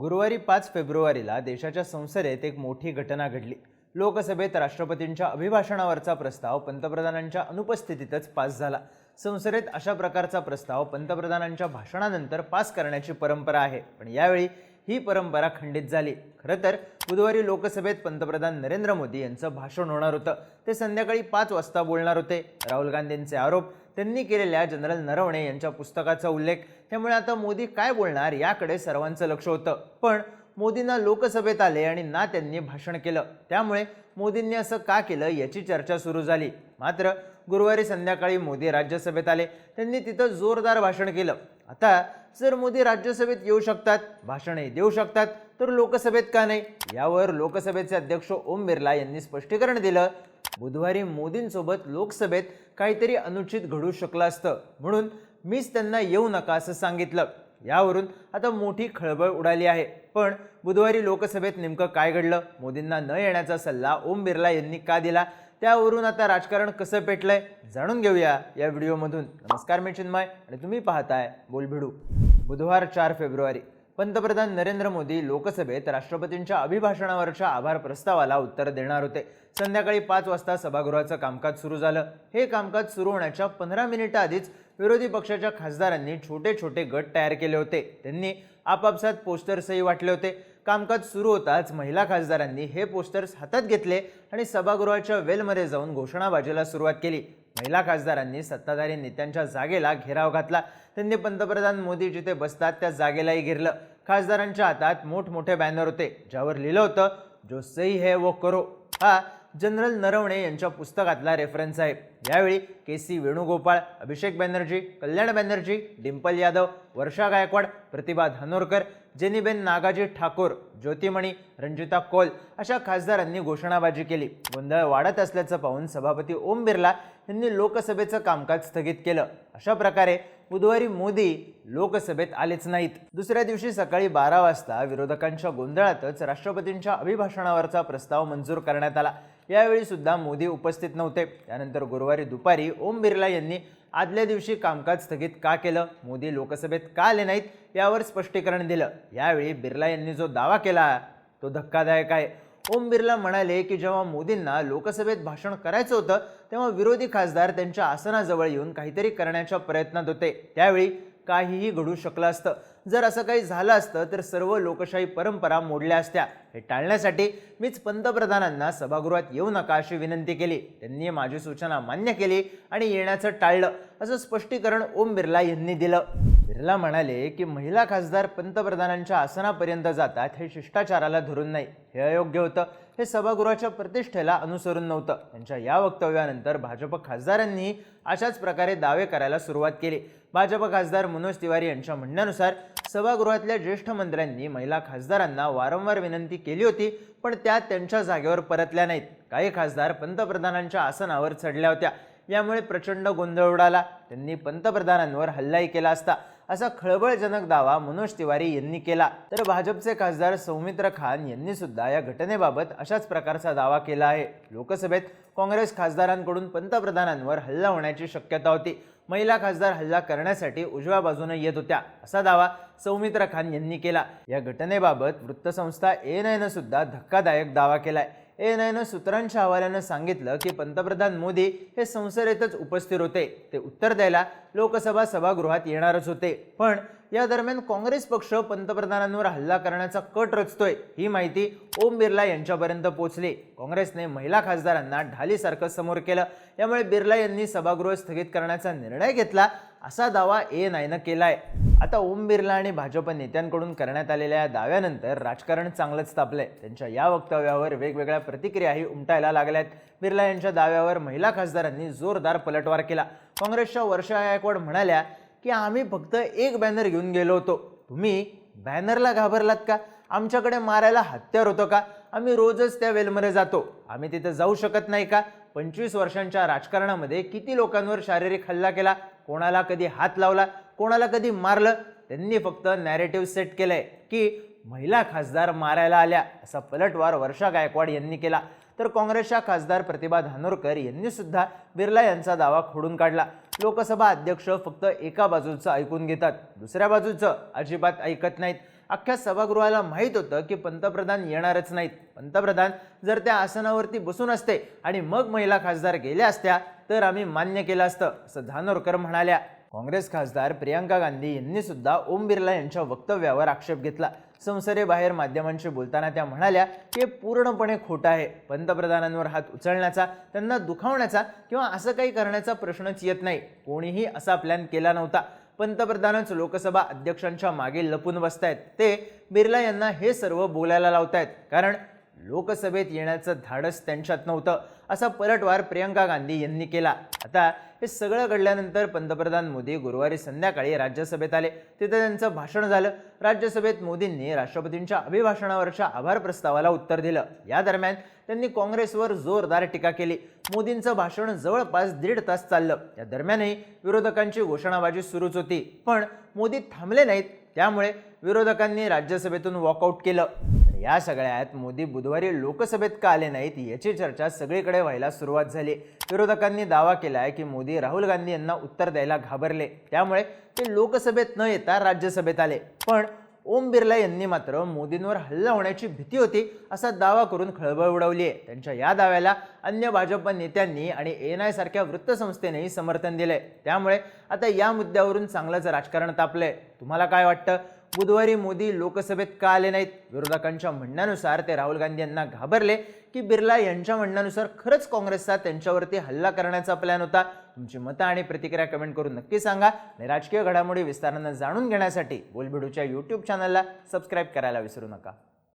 गुरुवारी पाच फेब्रुवारीला देशाच्या संसदेत एक मोठी घटना घडली. लोकसभेत राष्ट्रपतींच्या अभिभाषणावरचा प्रस्ताव पंतप्रधानांच्या अनुपस्थितीतच पास झाला. संसदेत अशा प्रकारचा प्रस्ताव पंतप्रधानांच्या भाषणानंतर पास करण्याची परंपरा आहे. पण यावेळी ही परंपरा खंडित झाली. खरं तर बुधवारी लोकसभेत पंतप्रधान नरेंद्र मोदी यांचं भाषण होणार होतं. ते संध्याकाळी पाच वाजता बोलणार होते. राहुल गांधींचे आरोप त्यांनी केलेल्या जनरल नरवणे यांच्या पुस्तकाचा उल्लेख. त्यामुळे आता मोदी काय बोलणार याकडे सर्वांचं लक्ष होतं. पण मोदींना लोकसभेत आले आणि ना त्यांनी भाषण केलं. त्यामुळे मोदींनी असं का केलं याची चर्चा सुरू झाली. मात्र गुरुवारी संध्याकाळी मोदी राज्यसभेत आले. त्यांनी तिथं जोरदार भाषण केलं. आता जर मोदी राज्यसभेत येऊ शकतात भाषणही देऊ शकतात तर लोकसभेत का नाही? यावर लोकसभेचे अध्यक्ष ओम बिर्ला यांनी स्पष्टीकरण दिलं. बुधवारी मोदींसोबत लोकसभेत काहीतरी अनुचित घडू शकलं असतं. म्हणून मीच त्यांना येऊ नका असं सांगितलं. यावरून आता मोठी खळबळ उडाली आहे. पण बुधवारी लोकसभेत नेमकं काय घडलं? मोदींना न येण्याचा सल्ला ओम बिर्ला यांनी का दिला? त्यावरून आता राजकारण कसं पेटलंय? जाणून घेऊया या व्हिडिओमधून. नमस्कार मी चिन्मय आणि तुम्ही पाहताय बोलभिडू बुधवार चार फेब्रुवारी. पंतप्रधान नरेंद्र मोदी लोकसभेत राष्ट्रपतींच्या अभिभाषणावरच्या आभार प्रस्तावाला उत्तर देणार होते. संध्याकाळी पाच वाजता सभागृहाचं कामकाज सुरू झालं. हे कामकाज सुरू होण्याच्या पंधरा मिनिटं आधीच विरोधी पक्षाच्या खासदारांनी छोटे छोटे गट तयार केले होते. त्यांनी आपापसात पोस्टर्सही वाटले होते. कामकाज सुरू होताच महिला खासदारांनी हे पोस्टर्स हातात घेतले आणि सभागृहाच्या वेलमध्ये जाऊन घोषणाबाजीला सुरुवात केली. महिला खासदारांनी सत्ताधारी नेत्यांच्या जागेला घेराव घातला. त्यांनी पंतप्रधान मोदी जिथे बसतात त्या जागेलाही घेरलं. खासदारांच्या हातात मोठमोठे बॅनर होते ज्यावर लिहिलं होतं जो सही है वो करो. हा जनरल नरवणे यांच्या पुस्तकातला रेफरन्स आहे. यावेळी के सी वेणुगोपाळ अभिषेक बॅनर्जी कल्याण बॅनर्जी डिंपल यादव वर्षा गायकवाड प्रतिभा धानोरकर जेनीबेन नागाजी ठाकूर ज्योतिमणी रंजिता कौल अशा खासदारांनी घोषणाबाजी केली. गोंधळ वाढत असल्याचं पाहून सभापती ओम बिर्ला यांनी लोकसभेचं कामकाज स्थगित केलं. अशा प्रकारे बुधवारी मोदी लोकसभेत आलेच नाहीत. दुसऱ्या दिवशी सकाळी बारा वाजता विरोधकांच्या गोंधळातच राष्ट्रपतींच्या अभिभाषणावरचा प्रस्ताव मंजूर करण्यात आला. यावेळी सुद्धा मोदी उपस्थित नव्हते. त्यानंतर गुरुवारी दुपारी ओम बिर्ला यांनी आदल्या दिवशी कामकाज स्थगित का केलं? मोदी लोकसभेत का आले नाहीत? यावर स्पष्टीकरण दिलं. यावेळी बिर्ला यांनी जो दावा केला तो धक्कादायक आहे. ओम बिर्ला म्हणाले की जेव्हा मोदींना लोकसभेत भाषण करायचं होतं तेव्हा विरोधी खासदार त्यांच्या आसनाजवळ येऊन काहीतरी करण्याच्या प्रयत्नात होते. त्यावेळी काहीही घडू शकलं असतं. जर असं काही झालं असतं तर सर्व लोकशाही परंपरा मोडल्या असत्या. हे टाळण्यासाठी मीच पंतप्रधानांना सभागृहात येऊ नका अशी विनंती केली. त्यांनी माझी सूचना मान्य केली आणि येण्याचं टाळलं. असं स्पष्टीकरण ओम बिर्ला यांनी दिलं. बिर्ला म्हणाले की महिला खासदार पंतप्रधानांच्या आसनापर्यंत जातात हे शिष्टाचाराला धरून नाही. हे अयोग्य होतं. हे सभागृहाच्या प्रतिष्ठेला अनुसरून नव्हतं. त्यांच्या या वक्तव्यानंतर भाजप खासदारांनी अशाच प्रकारे दावे करायला सुरुवात केली. भाजप खासदार मनोज तिवारी यांच्या म्हणण्यानुसार सभागृहातल्या ज्येष्ठ मंत्र्यांनी महिला खासदारांना वारंवार विनंती केली होती पण त्या त्यांच्या जागेवर परतल्या नाहीत. काही खासदार पंतप्रधानांच्या आसनावर चढल्या होत्या. यामुळे प्रचंड गोंधळ उडाला. त्यांनी पंतप्रधानांवर हल्लाही केला असता. असा खळबळजनक दावा मनोज तिवारी यांनी केला. तर भाजपचे खासदार सौमित्र खान यांनी सुद्धा या घटनेबाबत अशाच प्रकारचा दावा केला आहे. लोकसभेत काँग्रेस खासदारांकडून पंतप्रधानांवर हल्ला होण्याची शक्यता होती. महिला खासदार हल्ला करण्यासाठी उजव्या बाजूने येत होत्या असा दावा सौमित्र खान यांनी केला. या घटनेबाबत वृत्तसंस्था एन आयनं सुद्धा धक्कादायक दावा केलाय. एन आयनं सूत्रांच्या हवाल्यानं सांगितलं की पंतप्रधान मोदी हे संसदेतच उपस्थित होते. ते उत्तर द्यायला लोकसभा सभागृहात येणारच होते. पण या दरम्यान काँग्रेस पक्ष पंतप्रधानांवर हल्ला करण्याचा कट रचतोय ही माहिती ओम बिर्ला यांच्यापर्यंत पोहोचली. काँग्रेसने महिला खासदारांना ढालीसारखं समोर केलं. यामुळे बिर्ला यांनी सभागृह स्थगित करण्याचा निर्णय घेतला. असा दावा ए एन आयनं केलाय. आता ओम बिर्ला आणि भाजप नेत्यांकडून करण्यात आलेल्या या दाव्यानंतर राजकारण चांगलंच तापलंय. त्यांच्या या वक्तव्यावर वेगवेगळ्या प्रतिक्रियाही उमटायला लागल्यात. बिर्ला यांच्या दाव्यावर महिला खासदारांनी जोरदार पलटवार केला. काँग्रेसच्या वर्षा गायकवाड म्हणाल्या की आम्ही फक्त एक बॅनर घेऊन गेलो होतो. तुम्ही बॅनरला घाबरलात का? आमच्याकडे मारायला हत्यार होतं का? आम्ही रोजच त्या वेलमध्ये जातो. आम्ही तिथं जाऊ शकत नाही का? पंचवीस वर्षांच्या राजकारणामध्ये किती लोकांवर शारीरिक हल्ला केला? कोणाला कधी हात लावला कोणाला कधी मारलं त्यांनी फक्त नॅरेटिव्ह सेट केलंय की महिला खासदार मारायला आल्या असा पलटवार वर्षा गायकवाड यांनी केला. तर काँग्रेसच्या खासदार प्रतिभा धानोरकर यांनी सुद्धा बिर्ला यांचा दावा खोडून काढला. लोकसभा अध्यक्ष फक्त एका बाजूचं ऐकून घेतात दुसऱ्या बाजूचं अजिबात ऐकत नाहीत. अख्ख्या सभागृहाला माहीत होतं की पंतप्रधान येणारच नाहीत. पंतप्रधान जर त्या आसनावरती बसून असते आणि मग महिला खासदार गेल्या असत्या तर आम्ही मान्य केलं असतं. असं धानोरकर म्हणाल्या काँग्रेस खासदार प्रियांका गांधी यांनी सुद्धा ओम बिर्ला यांच्या वक्तव्यावर आक्षेप घेतला. संसदेबाहेर माध्यमांशी बोलताना त्या म्हणाल्या की हे पूर्णपणे खोटं आहे. पंतप्रधानांवर हात उचलण्याचा त्यांना दुखावण्याचा किंवा असं काही करण्याचा प्रश्नच येत नाही. कोणीही असा प्लॅन केला नव्हता. पंतप्रधानच लोकसभा अध्यक्षांच्या मागे लपून बसतायत. ते बिर्ला यांना हे सर्व बोलायला लावतायत. कारण लोकसभेत येण्याचं धाडस त्यांच्यात नव्हतं असा पलटवार प्रियंका गांधी यांनी केला. आता हे सगळं घडल्यानंतर पंतप्रधान मोदी गुरुवारी संध्याकाळी राज्यसभेत आले. तिथे त्यांचं भाषण झालं. राज्यसभेत मोदींनी राष्ट्रपतींच्या अभिभाषणावरच्या आभार प्रस्तावाला उत्तर दिलं. या दरम्यान त्यांनी काँग्रेसवर जोरदार टीका केली. मोदींचं भाषण जवळपास दीड तास चाललं. या दरम्यानही विरोधकांची घोषणाबाजी सुरूच होती. पण मोदी थांबले नाहीत त्यामुळे विरोधकांनी राज्यसभेतून वॉकआउट केलं. या सगळ्यात मोदी बुधवारी लोकसभेत का आले नाहीत याची चर्चा सगळीकडे व्हायला सुरुवात झाली. विरोधकांनी दावा केलाय की मोदी राहुल गांधी यांना उत्तर द्यायला घाबरले. त्यामुळे ते लोकसभेत न येता राज्यसभेत आले. पण ओम बिर्ला यांनी मात्र मोदींवर हल्ला होण्याची भीती होती असा दावा करून खळबळ उडवली आहे त्यांच्या या दाव्याला अन्य भाजप नेत्यांनी आणि एन आय सारख्या वृत्तसंस्थेनेही समर्थन दिलंय. त्यामुळे आता या मुद्द्यावरून चांगलंच राजकारण तापलंय. तुम्हाला काय वाटतं? बुधवारी मोदी लोकसभेत का आले नाहीत? विरोधकांच्या म्हणण्यानुसार ते राहुल गांधी यांना घाबरले की बिर्ला यांच्या म्हणण्यानुसार खरंच काँग्रेसचा त्यांच्यावरती हल्ला करण्याचा प्लॅन होता. तुमची मतं आणि प्रतिक्रिया कमेंट करून नक्की सांगा. आणि राजकीय घडामोडी विस्तारानं जाणून घेण्यासाठी बोलबिडूच्या यूट्यूब चॅनलला सबस्क्राईब करायला विसरू नका.